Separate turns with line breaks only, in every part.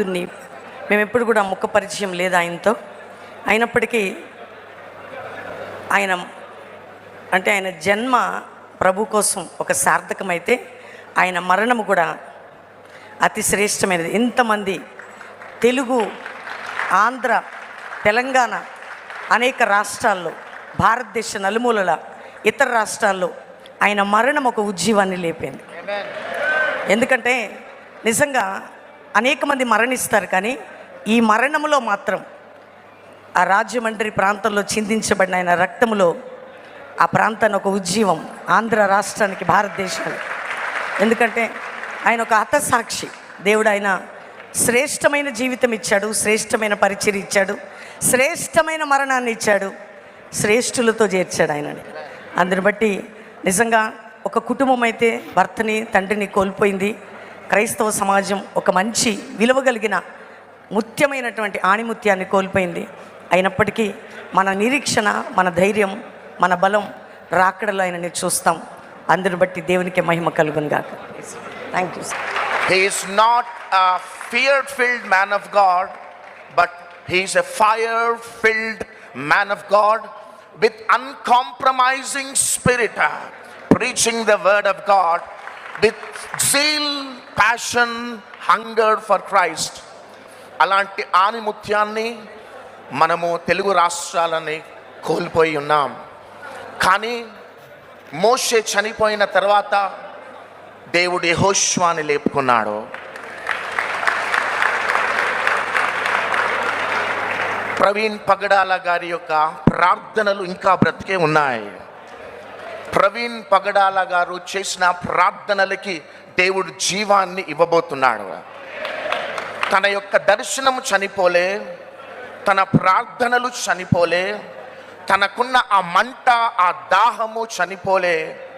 భక్తుణ్ణి మేము ఎప్పుడు కూడా ముఖ పరిచయం లేదు ఆయనతో? అయినప్పటికీ ఆయన అంటే ఆయన జన్మ ప్రభు కోసం ఒక సార్థకమైతే ఆయన మరణము కూడా అతి శ్రేష్టమైనది. ఎంతమంది తెలుగు ఆంధ్ర తెలంగాణ అనేక రాష్ట్రాల్లో భారతదేశ నలుమూలల ఇతర రాష్ట్రాల్లో ఆయన మరణం ఒక ఉజ్జీవాన్ని లేపింది. ఎందుకంటే నిజంగా అనేక మంది మరణిస్తారు కానీ ఈ మరణములో మాత్రం ఆ రాజమండ్రి ప్రాంతంలో చిందించబడిన ఆయన రక్తములో ఆ ప్రాంతాన్ని ఒక ఉజ్జీవం ఆంధ్ర రాష్ట్రానికి భారతదేశానికి. ఎందుకంటే ఆయన ఒక హతసాక్షి. దేవుడు ఆయన శ్రేష్టమైన జీవితం ఇచ్చాడు శ్రేష్టమైన పరిచయం ఇచ్చాడు శ్రేష్టమైన మరణాన్ని ఇచ్చాడు శ్రేష్ఠులతో చేర్చాడు ఆయనని. అందుని బట్టి నిజంగా ఒక కుటుంబం అయితే భర్తని తండ్రిని కోల్పోయింది. క్రైస్తవ సమాజం ఒక మంచి విలువ కలిగిన ముత్యమైనటువంటి ఆణిముత్యాన్ని కోల్పోయింది. అయినప్పటికీ మన నిరీక్షణ మన ధైర్యం మన బలం రాకడలో ఆయనని చూస్తాం. అందరిని బట్టి దేవునికి మహిమ కలుగును గాక. Thank you
sir is not a fear filled man of God, but he is a fire filled man of God with uncompromising spirit, uh, preaching the with zeal passion hunger for Christ అలాంటి ఆనిముత్యాన్ని మనము తెలుగు రాష్ట్రాలని కోల్పోయి ఉన్నాం. కానీ మోషే చనిపోయిన తర్వాత దేవుడు యహోష్వాని లేపుకున్నాడు. ప్రవీణ్ పగడాల గారి యొక్క ప్రార్థనలు ఇంకా బ్రతికే ఉన్నాయి. ప్రవీణ్ పగడాల గారు చేసిన ప్రార్థనలకి దేవుడు జీవాన్ని ఇవ్వబోతున్నాడు. తన యొక్క దర్శనము చనిపోలే తన ప్రార్థనలు చనిపోలే తనకున్న ఆ మంట ఆ దాహము చనిపోలే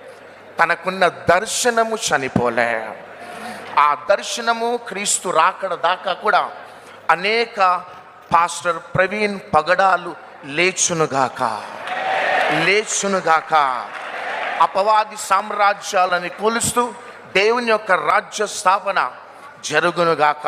తనకున్న దర్శనము చనిపోలే. ఆ దర్శనము క్రీస్తు రాకడ దాకా కూడా అనేక పాస్టర్ ప్రవీణ్ పగడాలు లేచునుగాక. లేచునుగాక. అపవాది సామ్రాజ్యాలని కూలుస్తూ దేవుని యొక్క రాజ్య స్థాపన జరుగునుగాక.